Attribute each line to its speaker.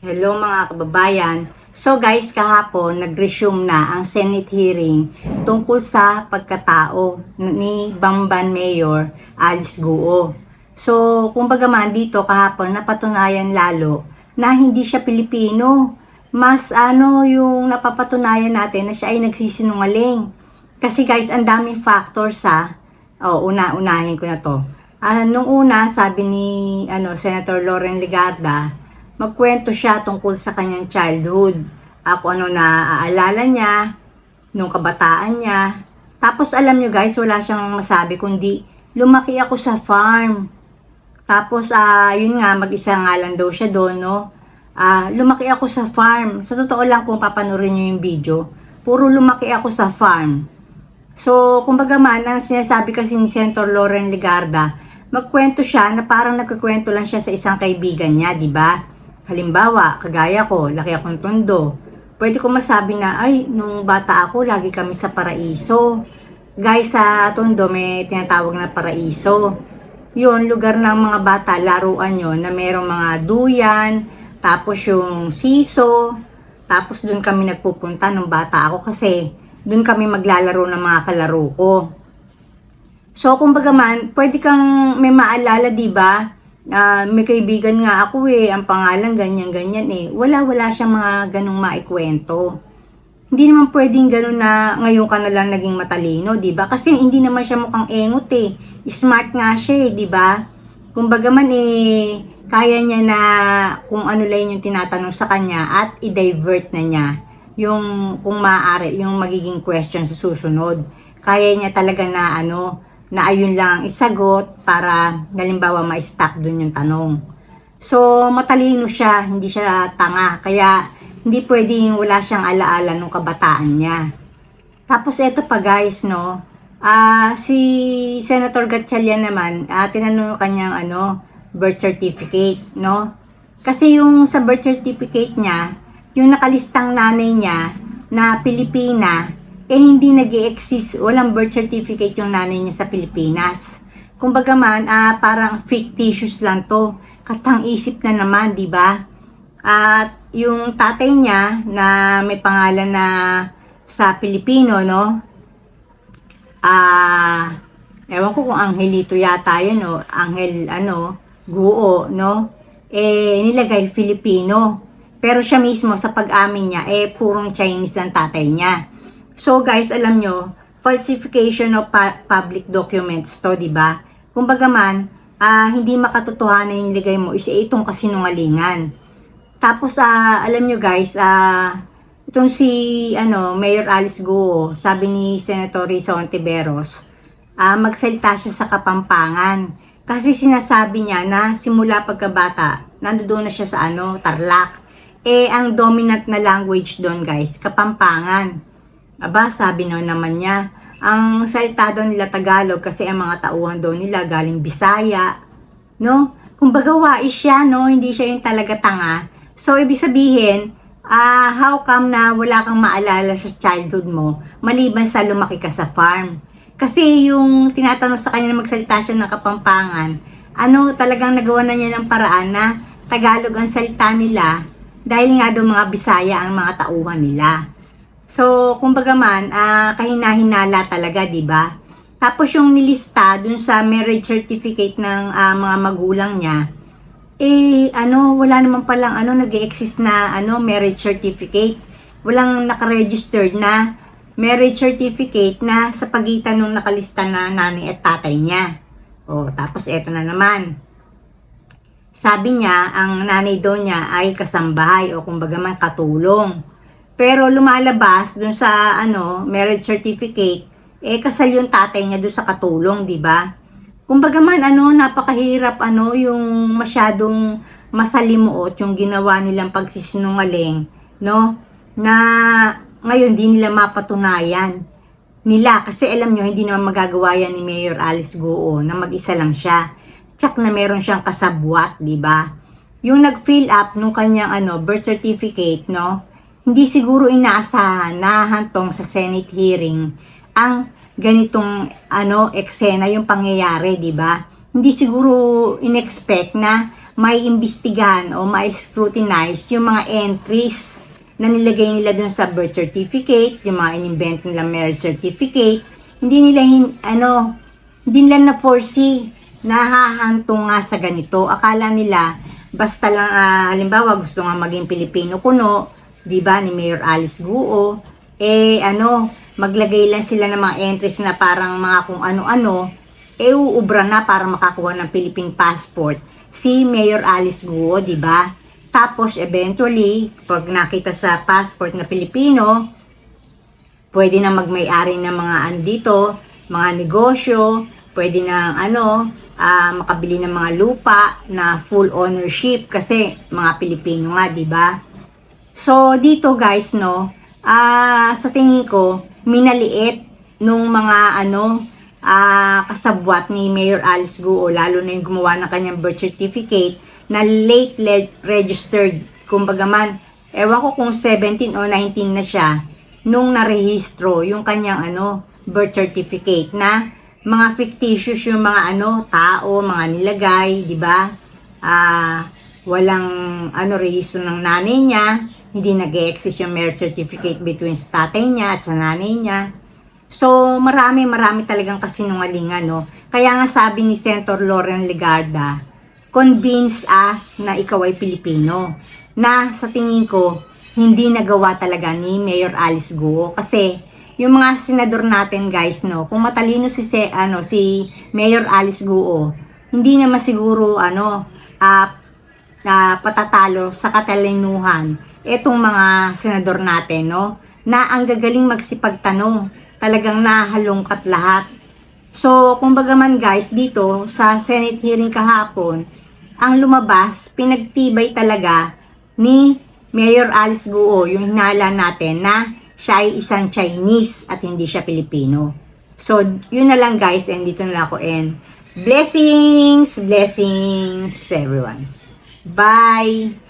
Speaker 1: Hello mga kababayan. So guys, kahapon nag-resume na ang Senate hearing tungkol sa pagkatao ni Bamban Mayor Alice Guo. So, kumbaga man dito kahapon napatunayan lalo na hindi siya Pilipino. Mas ano yung napapatunayan natin na siya ay nagsisinungaling. Kasi guys, ang daming factors sa Oh, una unahin ko na to. Ah, nung una, sabi ni ano Senator Loren Legarda, magkwento siya tungkol sa kanyang childhood. Ako ano na aalala niya, nung kabataan niya. Tapos alam nyo guys, wala siyang masabi kundi lumaki ako sa farm. Tapos ah yun nga mag-isa nga lang daw siya doon, no. Ah, lumaki ako sa farm. Sa totoo lang kung papanurin niyo yung video, puro lumaki ako sa farm. So, kumbaga man, ang sinasabi kasi ni Senator Loren Legarda, magkwento siya na parang nagkukwento lang siya sa isang kaibigan niya, di ba? Halimbawa, kagaya ko, laki akong tondo. Pwede ko masabi na, ay, nung bata ako, lagi kami sa paraiso. Guys, sa tondo, may tinatawag na paraiso. Yun, lugar ng mga bata, laruan yun, na merong mga duyan, tapos yung siso, tapos doon kami nagpupunta nung bata ako kasi doon kami maglalaro ng mga kalaro ko. So, kumbaga man, pwede kang may maalala, di ba? Ah, may kaibigan nga ako eh, ang pangalan ganyan-ganyan eh. Wala-wala siyang mga ganong maikwento. Hindi naman pwedeng ganon na ngayon ka na lang naging matalino, di ba? Kasi hindi naman siya mukhang engot eh. Smart nga siya eh, di ba? Kumbaga man eh, kaya niya na kung ano lang yung tinatanong sa kanya at i-divert na niya yung kung maaari yung magiging question sa susunod. Kaya niya talaga na ano, na ayun lang isagot para halimbawa ma-stop dun yung tanong. So, matalino siya, hindi siya tanga. Kaya, hindi pwedeng wala siyang alaala nung kabataan niya. Tapos, eto pa guys, no. Ah, si Senator Gatchalian naman, ah, tinanong kanyang ano, birth certificate, no. Kasi yung sa birth certificate niya, yung nakalistang nanay niya na Pilipina, eh hindi nag exist walang birth certificate yung nanay niya sa Pilipinas. Kumbaga man, ah, parang fictitious lang to. Katang isip na naman, di ba? At yung tatay niya na may pangalan na sa Pilipino, no? Ah, ewan ko kung Angelito yata yun, no? Angel, ano, Guo, no? Eh, nilagay Filipino. Pero siya mismo sa pag-amin niya, eh, purong Chinese ang tatay niya. So, guys, alam nyo, falsification of pu- public documents to, di ba? Kumbaga man, ah, hindi makatotohanan yung nilagay mo is itong kasinungalingan. Tapos, ah, alam nyo guys, ah, itong si, ano, Mayor Alice Guo, sabi ni Senator Risa Ontiveros, ah, magsalita siya sa Kapampangan. Kasi sinasabi niya na simula pagkabata, nandoon na siya sa ano, Tarlac. Eh, ang dominant na language doon guys, Kapampangan. Aba, sabi na naman niya, ang salita daw nila Tagalog kasi ang mga tauhan daw nila galing Bisaya. No? Kumbaga wais siya, no? Hindi siya yung talaga tanga. So, ibig sabihin, ah how come na wala kang maalala sa childhood mo maliban sa lumaki ka sa farm? Kasi yung tinatanong sa kanya na magsalita siya ng kapampangan, ano talagang nagawa na niya ng paraan na Tagalog ang salita nila dahil nga daw mga Bisaya ang mga tauhan nila. So, kumbaga man, ah, kahina-hinala talaga, di ba? Tapos yung nilista dun sa marriage certificate ng ah, mga magulang niya, eh, ano, wala naman palang, ano, nag exist na, ano, marriage certificate. Walang nakaregistered na marriage certificate na sa pagitan nung nakalista na nanay at tatay niya. O, tapos eto na naman. Sabi niya, ang nanay daw niya ay kasambahay o kumbaga man katulong. Pero lumalabas dun sa ano, marriage certificate, eh kasal yung tatay niya dun sa katulong, di ba? Kumbaga man ano, napakahirap ano yung masyadong masalimuot yung ginawa nilang pagsisinungaling, no? Na ngayon di nila mapatunayan nila kasi alam nyo hindi naman magagawa yan ni Mayor Alice Goo na mag-isa lang siya. Tsak na meron siyang kasabwat, di ba? Yung nag-fill up nung kanyang ano, birth certificate, no? Hindi siguro inaasahan na hantong sa Senate hearing ang ganitong ano eksena yung pangyayari, di ba? Hindi siguro inexpect na may imbestigahan o may scrutinize yung mga entries na nilagay nila dun sa birth certificate, yung mga in-invent nila marriage certificate, hindi nila hin, ano, hindi nila na foresee na hahanto nga sa ganito. Akala nila, basta lang, ah, halimbawa, gusto nga maging Pilipino kuno, di ba, ni Mayor Alice Guo, eh, ano, maglagay lang sila ng mga entries na parang mga kung ano-ano, eh, uubra na para makakuha ng Philippine passport si Mayor Alice Guo, di ba? Tapos, eventually, pag nakita sa passport na Pilipino, pwede na magmay-ari ng mga ano dito, mga negosyo, pwede na ano, ah, makabili ng mga lupa na full ownership kasi mga Pilipino nga, di ba? So, dito guys, no, ah, sa tingin ko, minaliit nung mga ano, ah, kasabwat ni Mayor Alice Guo, lalo na yung gumawa ng kanyang birth certificate na late le- registered. Kumbaga man, ewan ko kung 17 o 19 na siya nung narehistro yung kanyang ano, birth certificate na mga fictitious yung mga ano, tao, mga nilagay, di ba? Ah, walang ano rehistro ng nanay niya, hindi nag-exist yung marriage certificate between sa tatay niya at sa nanay niya. So, marami, marami talagang kasinungalingan, no? Kaya nga sabi ni Senator Lauren Legarda, convince us na ikaw ay Pilipino. Na sa tingin ko, hindi nagawa talaga ni Mayor Alice Guo. Kasi, yung mga senador natin guys, no, kung matalino si, se, ano, si Mayor Alice Guo, hindi naman siguro, ano, ah, ah, patatalo sa katalinuhan etong mga senador natin, no, na ang gagaling magsipagtanong, talagang nahalungkat lahat. So, kumbaga man guys, dito sa Senate hearing kahapon, ang lumabas, pinagtibay talaga ni Mayor Alice Guo, yung hinala natin na siya ay isang Chinese at hindi siya Pilipino. So, yun na lang guys, and dito na lang ako and blessings, blessings everyone. Bye!